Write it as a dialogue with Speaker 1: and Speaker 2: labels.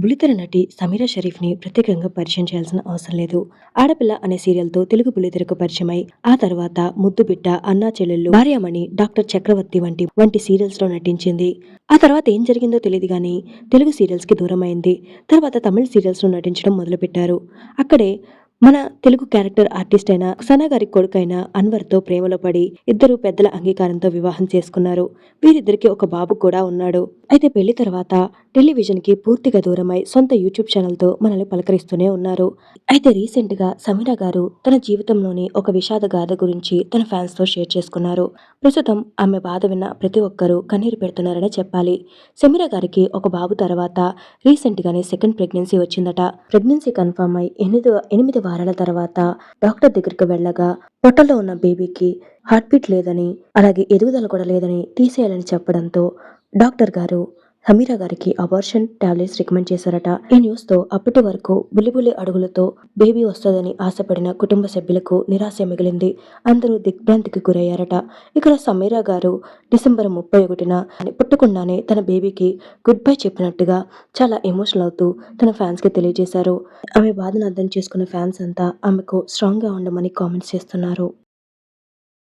Speaker 1: బుల్లితెర నటి సమీరా షరీఫ్ని ప్రత్యేకంగా పరిచయం చేయాల్సిన అవసరం లేదు. ఆడపిల్ల అనే సీరియల్తో తెలుగు బుల్లితెరకు పరిచయమై ఆ తర్వాత ముద్దుబిట్ట అన్నా చెల్లెళ్ళు భార్యామణి డాక్టర్ చక్రవర్తి వంటి వంటి సీరియల్స్లో నటించింది. ఆ తర్వాత ఏం జరిగిందో తెలియదు కానీ తెలుగు సీరియల్స్కి దూరమైంది. తర్వాత తమిళ సీరియల్స్లో నటించడం మొదలుపెట్టారు. అక్కడే మన తెలుగు క్యారెక్టర్ ఆర్టిస్ట్ అయిన సనా గారి కొడుకైన అన్వర్తో ప్రేమలో పడి ఇద్దరు పెద్దల అంగీకారంతో వివాహం చేసుకున్నారు. వీరిద్దరికి ఒక బాబు కూడా ఉన్నాడు. అయితే పెళ్ళి తర్వాత టెలివిజన్కి పూర్తిగా దూరమై సొంత యూట్యూబ్ ఛానల్తో మనల్ని పలకరిస్తూనే ఉన్నారు. అయితే రీసెంట్గా సమీరా గారు తన జీవితంలోని ఒక విషాద గాథ గురించి తన ఫ్యాన్స్తో షేర్ చేసుకున్నారు. ప్రస్తుతం ఆమె బాధ విన్న ప్రతి ఒక్కరూ కన్నీరు పెడుతున్నారనే చెప్పాలి. సమీరా గారికి ఒక బాబు తర్వాత రీసెంట్ గానే సెకండ్ ప్రెగ్నెన్సీ వచ్చిందట. ప్రెగ్నెన్సీ కన్ఫర్మ్ అయి ఎనిమిది ఎనిమిది వారాల తర్వాత డాక్టర్ దగ్గరికి వెళ్ళగా పొట్టలో ఉన్న బేబీకి హార్ట్ బీట్ లేదని అలాగే ఎదుగుదల కూడా లేదని తీసేయాలని చెప్పడంతో డాక్టర్ గారు సమీరా గారికి అబార్షన్ టాబ్లెట్స్ రికమెండ్ చేశారట. ఈ న్యూస్తో అప్పటి వరకు బులిబులి అడుగులతో బేబీ వస్తుందని ఆశపడిన కుటుంబ సభ్యులకు నిరాశ మిగిలింది. అందరూ దిగ్భ్రాంతికి గురయ్యారట. ఇక్కడ సమీరా గారు డిసెంబర్ ముప్పై ఒకటిన పుట్టకుండానే తన బేబీకి గుడ్ బై చెప్పినట్టుగా చాలా ఎమోషనల్ అవుతూ తన ఫ్యాన్స్కి తెలియజేశారు. ఆమె బాధను అర్థం చేసుకున్న ఫ్యాన్స్ అంతా ఆమెకు స్ట్రాంగ్గా ఉండమని కామెంట్స్ చేస్తున్నారు.